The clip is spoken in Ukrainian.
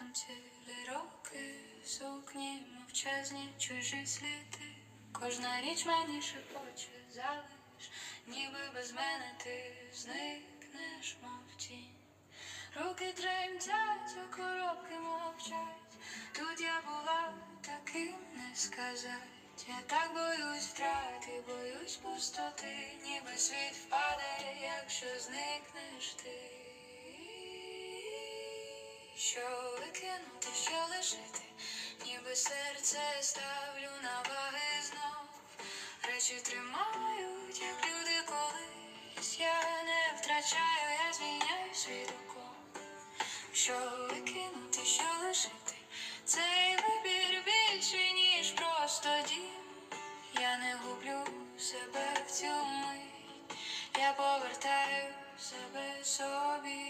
раптом цілі роки, сукні мовчазні, чужі сліди. Кожна річ мені шепоче, залиш, ніби без мене ти зникнеш, мов тінь. Руки тремтять, а коробки мовчать. Тут я була таким не сказать. Я так боюсь втрати, боюсь пустоти, ніби світ впаде, якщо зникнеш ти. Що викинути, що лишити, ніби серце ставлю на ваги знов. Речі тримають, як люди колись. Я не втрачаю, я звільняю свідоком. Що викинути, що лишити, цей вибір більший, ніж просто дім. Я не гублю себе в цю мить, я повертаю себе собі.